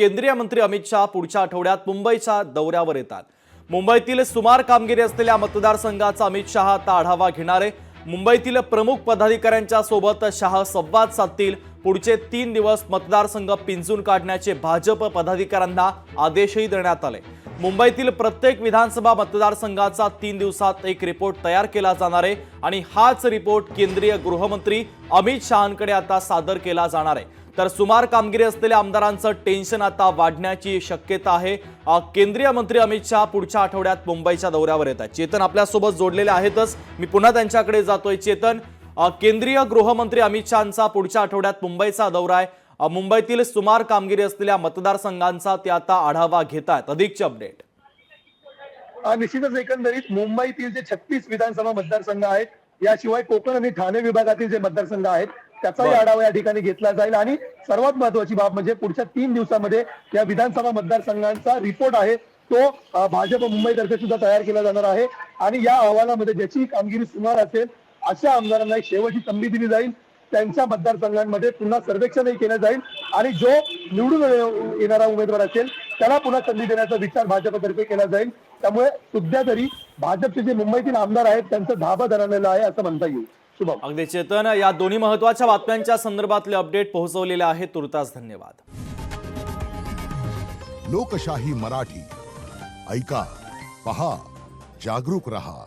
केंद्रीय मंत्री अमित शहा पुढच्या आठवड्यात मुंबईच्या दौऱ्यावर येतात. मुंबईतील सुमार कामगिरी असलेल्या मतदारसंघाचा अमित शहा आता आढावा घेणार आहे. मुंबईतील प्रमुख पदाधिकाऱ्यांच्या सोबत शहा संवाद साधतील. पुढचे तीन दिवस मतदारसंघ पिंजून काढण्याचे भाजप पदाधिकाऱ्यांना आदेशही देण्यात आले. मुंबईतील प्रत्येक विधानसभा मतदारसंघाचा तीन दिवसात एक रिपोर्ट तयार केला जाणार आहे आणि हाच रिपोर्ट केंद्रीय गृहमंत्री अमित शहांकडे आता सादर केला जाणार आहे. तर सुमार कामगिरी असलेल्या आमदारांचं टेन्शन आता वाढण्याची शक्यता आहे. केंद्रीय मंत्री अमित शहा पुढच्या आठवड्यात मुंबईच्या दौऱ्यावर येत आहेत. चेतन आपल्यासोबत जोडलेले आहेतच. मी पुन्हा त्यांच्याकडे जातोय. चेतन केंद्रीय गृहमंत्री अमित शहांचा पुढच्या आठवड्यात मुंबईचा दौरा आहे. मुंबईतील सुमार कामगिरी असलेल्या मतदारसंघांचा ते आता आढावा घेत आहेत अधिकचे अपडेट. निश्चितच एकंदरीत मुंबईतील जे छत्तीस विधानसभा मतदारसंघ आहेत याशिवाय कोकण आणि ठाणे विभागातील जे मतदारसंघ आहेत त्याचाही. आढावा या ठिकाणी घेतला जाईल. आणि सर्वात महत्वाची बाब म्हणजे पुढच्या तीन दिवसामध्ये या विधानसभा मतदारसंघांचा रिपोर्ट आहे. तो भाजप मुंबईतर्फे सुद्धा तयार केला जाणार आहे. आणि या अहवालामध्ये ज्याची कामगिरी सुमार असेल अशा आमदारांना एक शेवटची संधी दिली जाईल. त्यांच्या मतदारसंघांमध्ये पुन्हा सर्वेक्षणही केलं जाईल. आणि जो निवडून येणारा उमेदवार असेल त्याला पुन्हा संधी देण्याचा विचार भाजपतर्फे केला जाईल. त्यामुळे सध्या तरी भाजपचे जे मुंबईतील आमदार आहेत त्यांचं धाबा धरलेलं आहे असं म्हणता येईल. शुभम. अगदी चेतन या दोन्ही महत्त्वाच्या बातम्यांच्या संदर्भातले अपडेट पोहोचवलेले आहेत. तुर्तास धन्यवाद. लोकशाही मराठी. ऐका पहा जागरूक रहा.